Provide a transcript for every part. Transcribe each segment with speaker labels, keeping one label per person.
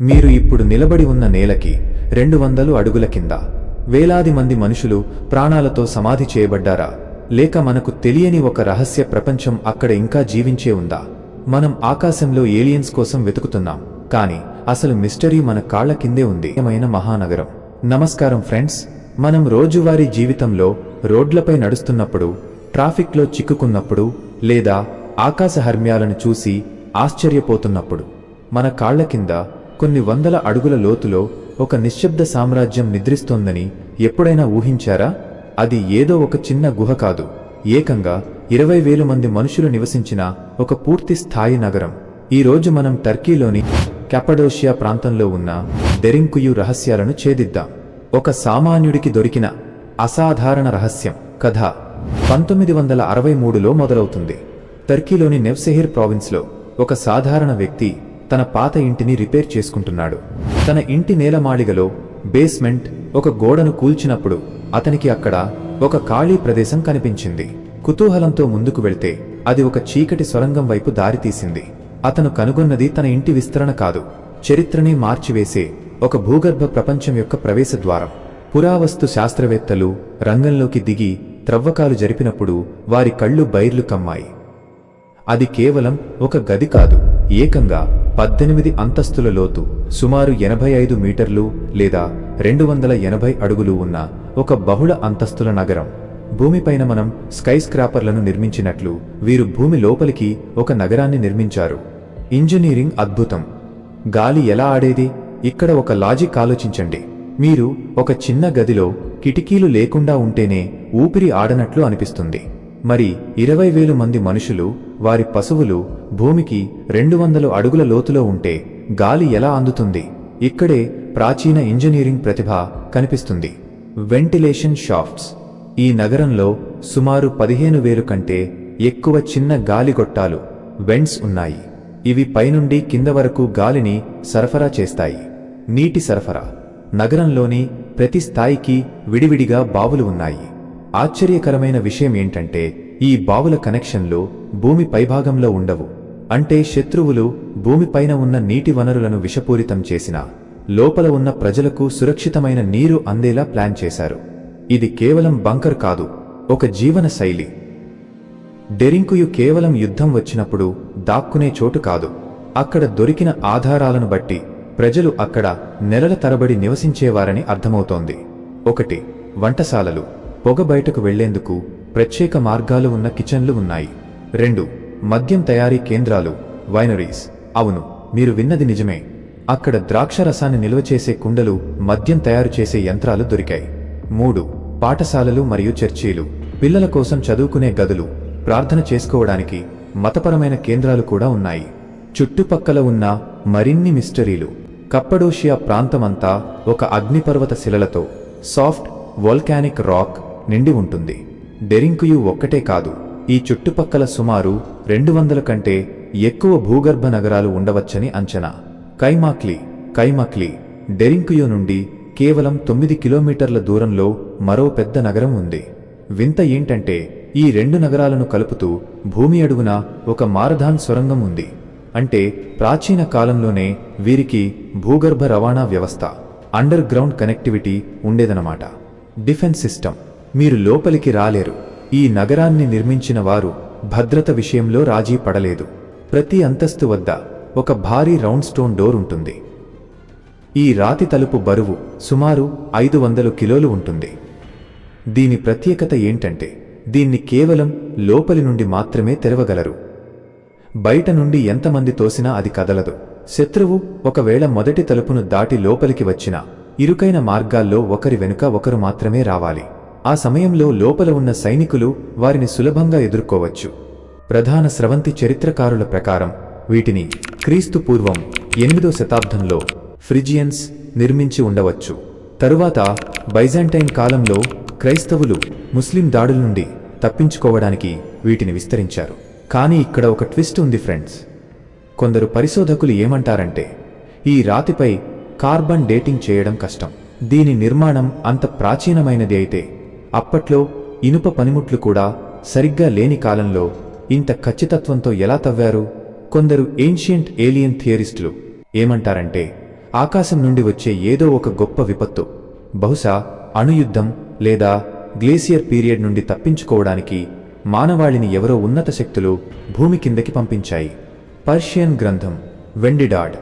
Speaker 1: మీరు ఇప్పుడు నిలబడి ఉన్న నేలకి రెండు వందలు అడుగుల కింద. వేలాది మంది మనుషులు ప్రాణాలతో సమాధి చేయబడ్డారా? లేక మనకు తెలియని ఒక రహస్య ప్రపంచం అక్కడ ఇంకా జీవించే ఉందా? మనం ఆకాశంలో ఏలియన్స్ కోసం వెతుకుతున్నాం. కానీ అసలు మిస్టరీ మన కాళ్ళ కిందే ఉంది. ఏమైన మహానగరం. నమస్కారం ఫ్రెండ్స్. మనం రోజువారీ జీవితంలో రోడ్లపై నడుస్తున్నప్పుడు ట్రాఫిక్లో చిక్కుకున్నప్పుడు లేదా ఆకాశ హర్మ్యాలను చూసి ఆశ్చర్యపోతున్నప్పుడు మన కాళ్ళ కింద కొన్ని వందల అడుగుల లోతులో ఒక నిశ్శబ్ద సామ్రాజ్యం నిద్రిస్తోందని ఎప్పుడైనా ఊహించారా? అది ఏదో ఒక చిన్న గుహ కాదు. ఏకంగా ఇరవై వేలు మంది మనుషులు నివసించిన ఒక పూర్తి స్థాయి నగరం. ఈ రోజు మనం టర్కీలోని కెపడోషియా ప్రాంతంలో ఉన్న డెరింకుయు రహస్యాలను ఛేదిద్దాం. ఒక సామాన్యుడికి దొరికిన అసాధారణ రహస్యం కథ పంతొమ్మిది వందల అరవై మూడులో మొదలవుతుంది. టర్కీలోని నెవ్సెహిర్ ప్రావిన్స్లో ఒక సాధారణ వ్యక్తి తన పాత ఇంటిని రిపేర్ చేసుకుంటున్నాడు. తన ఇంటి నేలమాళిగలో బేస్మెంట్ ఒక గోడను కూల్చినప్పుడు అతనికి అక్కడ ఒక ఖాళీ ప్రదేశం కనిపించింది. కుతూహలంతో ముందుకు వెళ్తే అది ఒక చీకటి సొరంగం వైపు దారితీసింది. అతను కనుగొన్నది తన ఇంటి విస్తరణ కాదు. చరిత్రనే మార్చివేసే ఒక భూగర్భ ప్రపంచం యొక్క ప్రవేశ ద్వారం. పురావస్తు శాస్త్రవేత్తలు రంగంలోకి దిగి త్రవ్వకాలు జరిపినప్పుడు వారి కళ్ళు బైర్లు కమ్మాయి. అది కేవలం ఒక గది కాదు. ఏకంగా పద్దెనిమిది అంతస్తుల లోతు సుమారు ఎనభై ఐదు మీటర్లు లేదా రెండు వందల ఎనభై అడుగులు ఉన్న ఒక బహుళ అంతస్తుల నగరం. భూమిపైన మనం స్కై స్క్రాపర్లను నిర్మించినట్లు వీరు భూమి లోపలికి ఒక నగరాన్ని నిర్మించారు. ఇంజనీరింగ్ అద్భుతం. గాలి ఎలా ఆడేది? ఇక్కడ ఒక లాజిక్ ఆలోచించండి. మీరు ఒక చిన్న గదిలో కిటికీలు లేకుండా ఉంటేనే ఊపిరి ఆడనట్లు అనిపిస్తుంది. మరి ఇరవై వేలు మంది మనుషులు వారి పశువులు భూమికి రెండు వందలు అడుగుల లోతులో ఉంటే గాలి ఎలా అందుతుంది? ఇక్కడే ప్రాచీన ఇంజనీరింగ్ ప్రతిభ కనిపిస్తుంది. Ventilation shafts. ఈ నగరంలో సుమారు పదిహేను వేలు కంటే ఎక్కువ చిన్న గాలిగొట్టాలు వెంట్స్ ఉన్నాయి. ఇవి పైనుండి కింద వరకు గాలిని సరఫరా చేస్తాయి. నీటి సరఫరా. నగరంలోని ప్రతి స్థాయికి విడివిడిగా బావులు ఉన్నాయి. ఆశ్చర్యకరమైన విషయం ఏంటంటే ఈ బావుల కనెక్షన్లు భూమి పైభాగంలో ఉండవు. అంటే శత్రువులు భూమిపైన ఉన్న నీటి వనరులను విషపూరితం చేసిన లోపల ఉన్న ప్రజలకు సురక్షితమైన నీరు అందేలా ప్లాన్ చేశారు. ఇది కేవలం బంకర్ కాదు ఒక జీవన శైలి. డెరింకుయు కేవలం యుద్ధం వచ్చినప్పుడు దాక్కునే చోటు కాదు. అక్కడ దొరికిన ఆధారాలను బట్టి ప్రజలు అక్కడ నెలల తరబడి నివసించేవారని అర్థమవుతోంది. ఒకటి వంటశాలలు. పొగ బయటకు వెళ్ళేందుకు ప్రత్యేక మార్గాలు ఉన్న కిచెన్లు ఉన్నాయి. రెండు మద్యం తయారీ కేంద్రాలు వైనరీస్ అవును మీరు విన్నది నిజమే. అక్కడ ద్రాక్ష రసాన్ని నిల్వ చేసే కుండలు మద్యం తయారు చేసే యంత్రాలు దొరికాయి. మూడు పాఠశాలలు మరియు చర్చీలు. పిల్లల కోసం చదువుకునే గదులు. ప్రార్థన చేసుకోవడానికి మతపరమైన కేంద్రాలు కూడా ఉన్నాయి. చుట్టుపక్కల ఉన్న మరిన్ని మిస్టరీలు. కప్పడోషియా ప్రాంతమంతా ఒక అగ్నిపర్వత శిలలతో సాఫ్ట్ వోల్కానిక్ రాక్ నిండి ఉంటుంది. డెరింకుయు ఒక్కటే కాదు ఈ చుట్టుపక్కల సుమారు రెండు వందల కంటే ఎక్కువ భూగర్భ నగరాలు ఉండవచ్చని అంచనా. కైమాక్లీ కైమాక్లీ డెరింకుయు నుండి కేవలం తొమ్మిది కిలోమీటర్ల దూరంలో మరో పెద్ద నగరం ఉంది. వింత ఏంటంటే ఈ రెండు నగరాలను కలుపుతూ భూమి అడుగున ఒక మారధాన్ సొరంగం ఉంది. అంటే ప్రాచీన కాలంలోనే వీరికి భూగర్భ రవాణా వ్యవస్థ అండర్ గ్రౌండ్ కనెక్టివిటీ ఉండేదనమాట డిఫెన్స్ సిస్టమ్. మీరు లోపలికి రాలేరు. ఈ నగరాన్ని నిర్మించిన వారు భద్రత విషయంలో రాజీ పడలేదు. ప్రతి అంతస్తు వద్ద ఒక భారీ రౌండ్ స్టోన్ డోర్ ఉంటుంది. ఈ రాతి తలుపు బరువు సుమారు ఐదు వందలు కిలోలు ఉంటుంది. దీని ప్రత్యేకత ఏంటంటే దీన్ని కేవలం లోపలి నుండి మాత్రమే తెరవగలరు. బయట నుండి ఎంతమంది తోసినా అది కదలదు. శత్రువు ఒకవేళ మొదటి తలుపును దాటి లోపలికి వచ్చినా ఇరుకైన మార్గాల్లో ఒకరి వెనుక ఒకరు మాత్రమే రావాలి. ఆ సమయంలో లోపల ఉన్న సైనికులు వారిని సులభంగా ఎదుర్కోవచ్చు. ప్రధాన స్రవంతి చరిత్రకారుల ప్రకారం వీటిని క్రీస్తు పూర్వం ఎనిమిదో శతాబ్దంలో ఫ్రిజియన్స్ నిర్మించి ఉండవచ్చు. తరువాత బైజాంటైన్ కాలంలో క్రైస్తవులు ముస్లిం దాడుల నుండి తప్పించుకోవడానికి వీటిని విస్తరించారు. కానీ ఇక్కడ ఒక ట్విస్ట్ ఉంది ఫ్రెండ్స్. కొందరు పరిశోధకులు ఏమంటారంటే ఈ రాతిపై కార్బన్ డేటింగ్ చేయడం కష్టం. దీని నిర్మాణం అంత ప్రాచీనమైనది అయితే అప్పట్లో ఇనుప పనిముట్లు కూడా సరిగ్గా లేని కాలంలో ఇంత ఖచ్చితత్వంతో ఎలా తవ్వారు? కొందరు ఏన్షియంట్ ఏలియన్ థియరిస్టులు ఏమంటారంటే ఆకాశం నుండి వచ్చే ఏదో ఒక గొప్ప విపత్తు బహుశా అణుయుద్ధం లేదా గ్లేసియర్ పీరియడ్ నుండి తప్పించుకోవడానికి మానవాళిని ఎవరో ఉన్నత శక్తులు భూమి కిందకి పంపించాయి. పర్షియన్ గ్రంథం వెండిడాడ్.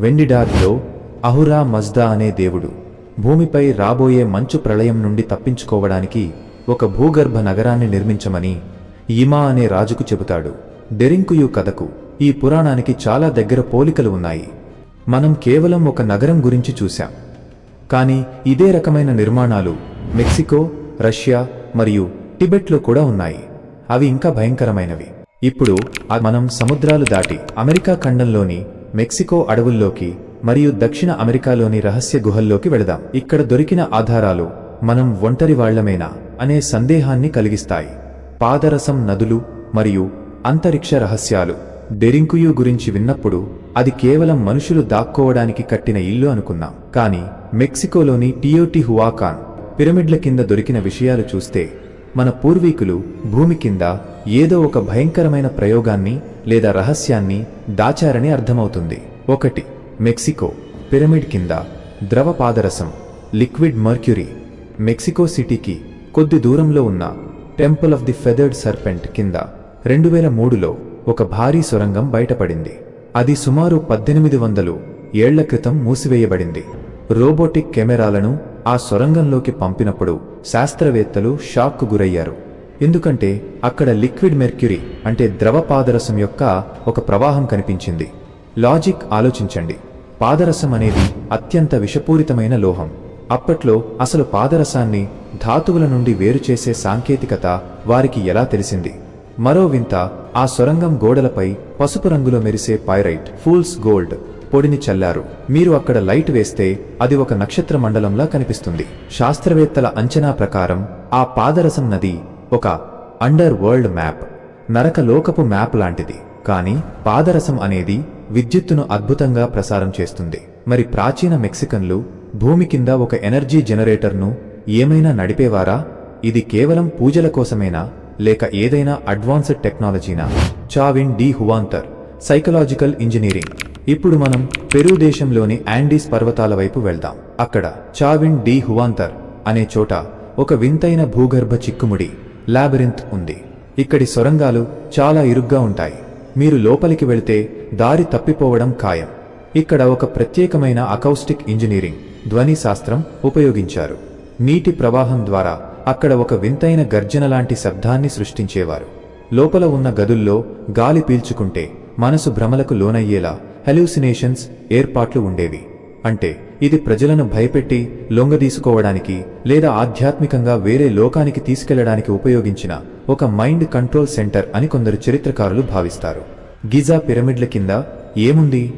Speaker 1: వెండిడాడ్లో అహురా మజ్దా అనే దేవుడు భూమిపై రాబోయే మంచు ప్రళయం నుండి తప్పించుకోవడానికి ఒక భూగర్భ నగరాన్ని నిర్మించమని ఇమా అనే రాజుకు చెబుతాడు. డెరింకుయు కథకు ఈ పురాణానికి చాలా దగ్గర పోలికలు ఉన్నాయి. మనం కేవలం ఒక నగరం గురించి చూశాం. కానీ ఇదే రకమైన నిర్మాణాలు మెక్సికో రష్యా మరియు టిబెట్లో కూడా ఉన్నాయి. అవి ఇంకా భయంకరమైనవి. ఇప్పుడు మనం సముద్రాలు దాటి అమెరికా ఖండంలోని మెక్సికో అడవుల్లోకి మరియు దక్షిణ అమెరికాలోని రహస్య గుహల్లోకి వెళదాం. ఇక్కడ దొరికిన ఆధారాలు మనం ఒంటరి వాళ్ళమేనా అనే సందేహాన్ని కలిగిస్తాయి. పాదరసం నదులు మరియు అంతరిక్ష రహస్యాలు డెరింకుయు గురించి విన్నప్పుడు అది కేవలం మనుషులు దాక్కోవడానికి కట్టిన ఇల్లు అనుకున్నాం. కానీ మెక్సికోలోని టియోటి హువాకాన్ పిరమిడ్ల కింద దొరికిన విషయాలు చూస్తే మన పూర్వీకులు భూమి కింద ఏదో ఒక భయంకరమైన ప్రయోగాన్ని లేదా రహస్యాన్ని దాచారని అర్థమవుతుంది. ఒకటి మెక్సికో పిరమిడ్ కింద ద్రవ పాదరసం లిక్విడ్ మర్క్యూరీ. మెక్సికో సిటీకి కొద్ది దూరంలో ఉన్న temple of the feathered serpent కింద రెండు వేల మూడులో ఒక భారీ సొరంగం బయటపడింది. అది సుమారు పద్దెనిమిది వందలు ఏళ్ళ క్రితం మూసివేయబడింది. రోబోటిక్ కెమెరాలను ఆ సొరంగంలోకి పంపినప్పుడు శాస్త్రవేత్తలు షాక్కు గురయ్యారు. ఎందుకంటే అక్కడ లిక్విడ్ మెర్క్యూరీ అంటే ద్రవ పాదరసం యొక్క ఒక ప్రవాహం కనిపించింది. లాజిక్ ఆలోచించండి. పాదరసం అనేది అత్యంత విషపూరితమైన లోహం. అప్పట్లో అసలు పాదరసాన్ని ధాతువుల నుండి వేరు చేసే సాంకేతికత వారికి ఎలా తెలిసింది? మరో వింత ఆ సొరంగం గోడలపై పసుపు రంగులో మెరిసే పైరైట్ ఫూల్స్ గోల్డ్ పొడిని చల్లారు. మీరు అక్కడ లైట్ వేస్తే అది ఒక నక్షత్ర మండలంలా కనిపిస్తుంది. శాస్త్రవేత్తల అంచనా ప్రకారం ఆ పాదరసం నది ఒక అండర్ వరల్డ్ మ్యాప్ నరక లోకపు మ్యాప్ లాంటిది. కానీ పాదరసం అనేది విద్యుత్తును అద్భుతంగా ప్రసారం చేస్తుంది. మరి ప్రాచీన మెక్సికన్లు భూమి కింద ఒక ఎనర్జీ జనరేటర్ను ఏమైనా నడిపేవారా? ఇది కేవలం పూజల కోసమేనా? లేక ఏదైనా advanced టెక్నాలజీనా? Chavin de Huantar psychological engineering. ఇప్పుడు మనం పెరు దేశంలోని యాండీస్ పర్వతాల వైపు వెళ్దాం. అక్కడ చావిన్ డి హువాంతర్ అనే చోట ఒక వింతైన భూగర్భ చిక్కుముడి లాబిరింత్ ఉంది. ఇక్కడి సొరంగాలు చాలా ఇరుగ్గా ఉంటాయి. మీరు లోపలికి వెళితే దారి తప్పిపోవడం ఖాయం. ఇక్కడ ఒక ప్రత్యేకమైన అకౌస్టిక్ ఇంజనీరింగ్ ధ్వని శాస్త్రం ఉపయోగించారు. నీటి ప్రవాహం ద్వారా అక్కడ ఒక వింతైన గర్జన లాంటి శబ్దాన్ని సృష్టించేవారు. లోపల ఉన్న గదుల్లో గాలి పీల్చుకుంటే మనసు భ్రమలకు లోనయ్యేలా హెల్యూసినేషన్స్ ఏర్పాట్లు ఉండేవి. అంటే ఇది ప్రజలను భయపెట్టి లొంగదీసుకోవడానికి లేదా ఆధ్యాత్మికంగా వేరే లోకానికి తీసుకెళ్ళడానికి ఉపయోగించిన ఒక మైండ్ కంట్రోల్ సెంటర్ అని కొందరు చరిత్రకారులు భావిస్తారు. గిజా పిరమిడ్ల కింద ఏముంది?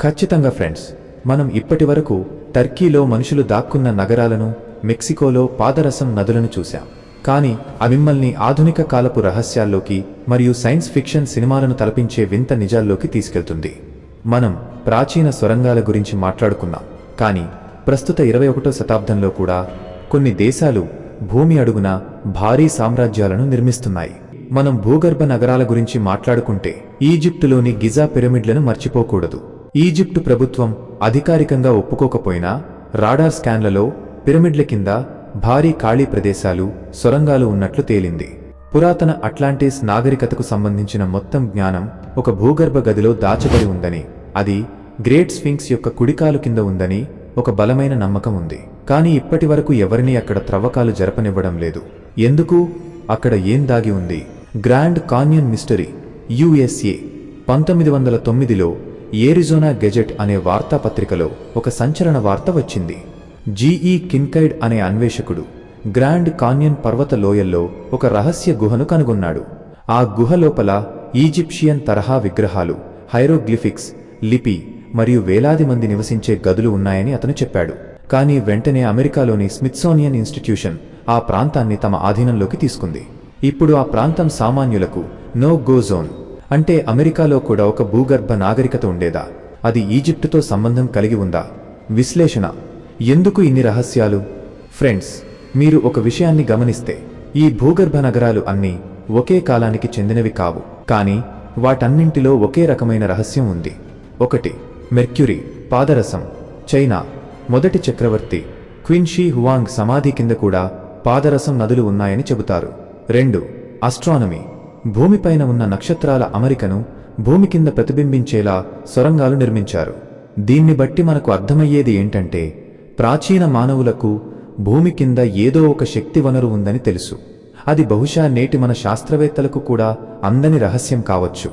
Speaker 1: ఖచ్చితంగా ఫ్రెండ్స్ మనం ఇప్పటి వరకు టర్కీలో మనుషులు దాక్కున్న నగరాలను మెక్సికోలో పాదరసం నదులను చూశాం. కానీ అవి మిమ్మల్ని ఆధునిక కాలపు రహస్యాల్లోకి మరియు సైన్స్ ఫిక్షన్ సినిమాలను తలపించే వింత నిజాల్లోకి తీసుకెళ్తుంది. మనం ప్రాచీన సొరంగాల గురించి మాట్లాడుకున్నాం. కానీ ప్రస్తుత ఇరవై ఒకటో శతాబ్దంలో కూడా కొన్ని దేశాలు భూమి అడుగున భారీ సామ్రాజ్యాలను నిర్మిస్తున్నాయి. మనం భూగర్భ నగరాల గురించి మాట్లాడుకుంటే ఈజిప్టులోని గిజా పిరమిడ్లను మర్చిపోకూడదు. ఈజిప్టు ప్రభుత్వం అధికారికంగా ఒప్పుకోకపోయినా రాడార్ స్కాన్లలో పిరమిడ్ల కింద భారీ ఖాళీ ప్రదేశాలు సొరంగాలు ఉన్నట్లు తేలింది. పురాతన అట్లాంటిస్ నాగరికతకు సంబంధించిన మొత్తం జ్ఞానం ఒక భూగర్భ గదిలో దాచబడి ఉందని అది గ్రేట్ స్ఫింక్స్ యొక్క కుడికాలు కింద ఉందని ఒక బలమైన నమ్మకం ఉంది. కానీ ఇప్పటి వరకు ఎవరినీ అక్కడ త్రవ్వకాలు జరపనివ్వడం లేదు. ఎందుకు? అక్కడ ఏం దాగి ఉంది? గ్రాండ్ కాన్యన్ మిస్టరీ యుఎస్ఏ పంతొమ్మిది వందల తొమ్మిదిలో ఏరిజోనా గెజెట్ అనే వార్తాపత్రికలో ఒక సంచలన వార్త వచ్చింది. జీఈ కిన్కైడ్ అనే అన్వేషకుడు గ్రాండ్ కాన్యన్ పర్వత లోయల్లో ఒక రహస్య గుహను కనుగొన్నాడు. ఆ గుహ లోపల ఈజిప్షియన్ తరహా విగ్రహాలు హైరోగ్లిఫిక్స్ లిపి మరియు వేలాది మంది నివసించే గదులు ఉన్నాయని అతను చెప్పాడు. కానీ వెంటనే అమెరికాలోని స్మిత్సోనియన్ ఇన్స్టిట్యూషన్ ఆ ప్రాంతాన్ని తమ ఆధీనంలోకి తీసుకుంది. ఇప్పుడు ఆ ప్రాంతం సామాన్యులకు నో గో జోన్ అంటే అమెరికాలో కూడా ఒక భూగర్భ నాగరికత ఉండేదా? అది ఈజిప్టుతో సంబంధం కలిగి ఉందా? విశ్లేషణ. ఎందుకు ఇన్ని రహస్యాలు? ఫ్రెండ్స్ మీరు ఒక విషయాన్ని గమనిస్తే ఈ భూగర్భ నగరాలు అన్నీ ఒకే కాలానికి చెందినవి కావు. కానీ వాటన్నింటిలో ఒకే రకమైన రహస్యం ఉంది. ఒకటి మెర్క్యూరీ పాదరసం చైనా మొదటి చక్రవర్తి క్విన్ షీ హువాంగ్ సమాధి కింద కూడా పాదరసం నదులు ఉన్నాయని చెబుతారు. రెండు ఆస్ట్రానమీ భూమిపైన ఉన్న నక్షత్రాల అమరికను భూమి కింద ప్రతిబింబించేలా సొరంగాలు నిర్మించారు. దీన్ని బట్టి మనకు అర్థమయ్యేది ఏంటంటే ప్రాచీన మానవులకు భూమి కింద ఏదో ఒక శక్తి వనరు ఉందని తెలుసు. అది బహుశా నేటి మన శాస్త్రవేత్తలకు కూడా అందని రహస్యం కావచ్చు.